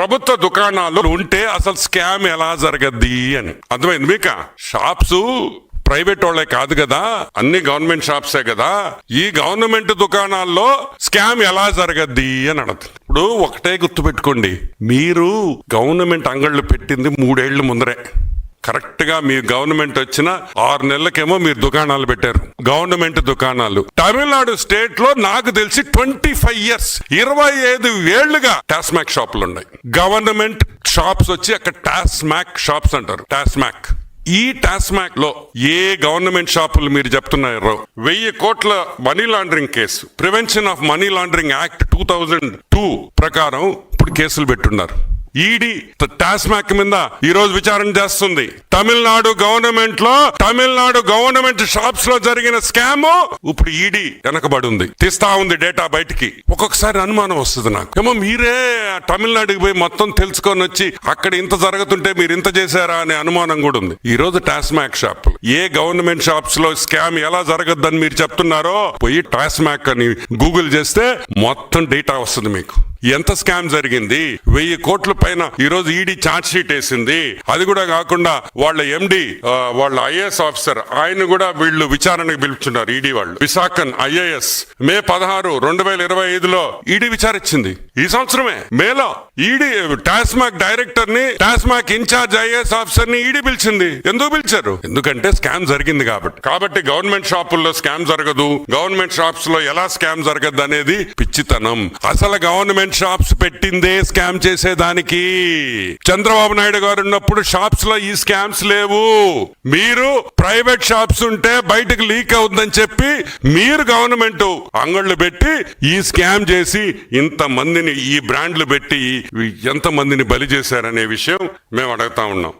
ప్రభుత్వ దుకాణాలు ఉంటే అసలు స్కామ్ ఎలా జరగద్ది అని. అర్థమైంది మీక? షాప్స్ ప్రైవేట్ వాళ్ళే కాదు కదా అన్ని గవర్నమెంట్ షాప్సే కదా ఈ గవర్నమెంట్ దుకాణాల్లో స్కామ్ ఎలా జరగద్ది అని అడుగుతుంది. ఇప్పుడు ఒకటే గుర్తుపెట్టుకోండి మీరు గవర్నమెంట్ అంగళ్ళు పెట్టింది మూడేళ్ళ ముందరే. కరెక్ట్గా మీ గవర్నమెంట్ వచ్చిన ఆరు నెలలకేమో మీరు దుకాణాలు పెట్టారు. గవర్నమెంట్ దుకాణాలు. తమిళనాడు స్టేట్లో నాకు తెలిసి ట్వంటీ ఫైవ్ ఇయర్స్. ఇరవై ఐదు ఏళ్ళుగా టాస్మాక్ షాపులు ఉన్నాయి గవర్నమెంట్ షాప్స్ వచ్చి అక్కడ టాస్మాక్ షాప్స్ అంటారు. టాస్మాక్. ఈ టాస్మాక్లో ఏ గవర్నమెంట్ షాపులు మీరు చెప్తున్నారో వెయ్యి కోట్ల money laundering case. Prevention of money laundering act two thousand two ప్రకారం ఇప్పుడు కేసులు పెట్టున్నారు. ఈడీ టాస్మాక్ మీద ఈ రోజు విచారణ చేస్తుంది. తమిళనాడు గవర్నమెంట్లో తమిళనాడు గవర్నమెంట్ షాప్స్లో జరిగిన స్కామ్ ఇప్పుడు ఈడీ వెనకబడి ఉంది తీస్తా ఉంది డేటా బయటికి. ఒక్కొక్కసారి అనుమానం వస్తుంది నాకు. ఏమో మీరే తమిళనాడుకి పోయి మొత్తం తెలుసుకొని వచ్చి అక్కడ ఇంత జరుగుతుంటే మీరు ఇంత చేశారా అనే అనుమానం కూడా ఉంది. ఈ రోజు టాస్మాక్ షాప్ ఏ గవర్నమెంట్ షాప్స్లో స్కామ్ ఎలా జరగద్దని మీరు చెప్తున్నారో పోయి టాస్మాక్ అని గూగుల్ చేస్తే మొత్తం డేటా వస్తుంది మీకు. ఎంత స్కామ్ జరిగింది? వెయ్యి కోట్ల పైన ఈరోజు ఈడీ ఛార్జ్ షీట్ వేసింది. అది కూడా కాకుండా వాళ్ళ ఎండి వాళ్ళ ఐఏఎస్ ఆఫీసర్ ఆయన కూడా వీళ్ళు విచారణకు పిలుపుచున్నారు ఈడీ వాళ్ళు. విశాఖన్ ఐఏఎస్ మే పదహారు రెండు వేల ఇరవై ఐదులో ఈడీ విచారించింది ఈ సంవత్సరమే మేలో. ఈడీ టాస్మాక్ డైరెక్టర్ని టాస్మాక్ ఇన్ఛార్జ్ ఐఏఎస్ ఆఫీసర్ని ఈడీ పిలిచింది. ఎందుకు పిలిచారు? ఎందుకంటే స్కామ్ జరిగింది కాబట్టి కాబట్టి గవర్నమెంట్ షాపుల్లో స్కామ్ జరగదు. గవర్నమెంట్ షాప్స్లో ఎలా స్కామ్ జరగదు అనేది పిచ్చితనం. అసలు గవర్నమెంట్ షాప్స్ పెట్టిందే స్కామ్ చేసేదానికి. చంద్రబాబు నాయుడు గారు ఉన్నప్పుడు షాప్స్లో ఈ స్కామ్స్ లేవు. మీరు ప్రైవేట్ షాప్స్ ఉంటే బయటకు లీక్ అవుతుందని చెప్పి మీరు గవర్నమెంట్ అంగళ్ళు పెట్టి ఈ స్కామ్ చేసి ఇంత మందిని ఈ బ్రాండ్లు పెట్టి ఎంతమందిని బలి చేశారనే విషయం మేము అడుగుతా ఉన్నాం.